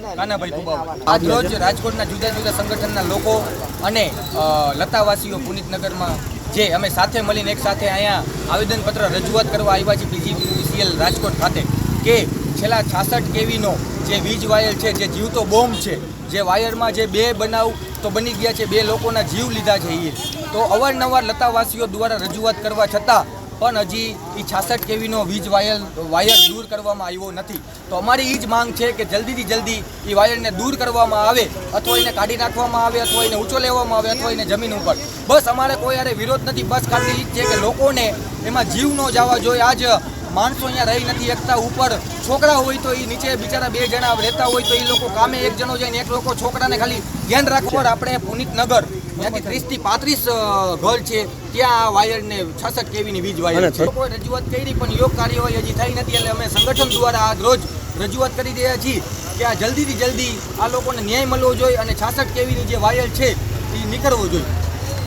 કાનાભાઈ કુબાવા આજ રોજ રાજકોટના જુદા જુદા સંગઠનના લોકો અને લતાવાસીઓ પુનિતનગરમાં જે અમે સાથે મળીને એક સાથે અહીંયા આવેદનપત્ર રજૂઆત કરવા આવ્યા છીએ પીજીવીસીએલ રાજકોટ ખાતે કે છેલ્લા છાસઠ કેવીનો જે વીજ વાયર છે જે જીવતો બોમ્બ છે જે વાયરમાં જે બે બનાવ તો બની ગયા છે બે લોકોના જીવ લીધા છે એ તો અવારનવાર લતાવાસીઓ દ્વારા રજૂઆત કરવા છતાં પણ હજી એ છાસઠ કેવીનો વીજ વાયર વાયર દૂર કરવામાં આવ્યો નથી. તો અમારી એ જ માંગ છે કે જલ્દીથી જલ્દી એ વાયરને દૂર કરવામાં આવે, અથવા એને કાઢી નાખવામાં આવે, અથવા એને ઊંચો લેવામાં આવે, અથવા એને જમીન ઉપર. બસ અમારે કોઈ યારે વિરોધ નથી. બસ ખાલી છે કે લોકોને એમાં જીવ ન જવા જોઈએ. આજ માણસો અહીંયા રહી નથી એકતા ઉપર છોકરા હોય તો એ નીચે બિચારા બે જણા રહેતા હોય તો એ લોકો કામે એક જણો જાય ને એક લોકો છોકરાને ખાલી ધ્યાન રાખવા આપણે પુનિતનગર ત્યાંથી ત્રીસથી પાંત્રીસ ઘર છે. ત્યાં આ વાયરને છાસઠ કેવીની વીજ વાયર છે. લોકોએ રજૂઆત કરી પણ યોગ કાર્યવાહી હજી થઈ નથી એટલે અમે સંગઠન દ્વારા આજ રોજ રજૂઆત કરી રહ્યા છીએ કે આ જલ્દીથી જલ્દી આ લોકોને ન્યાય મળવો જોઈએ અને છાસઠ કેવીની જે વાયર છે એ નીકળવો જોઈએ.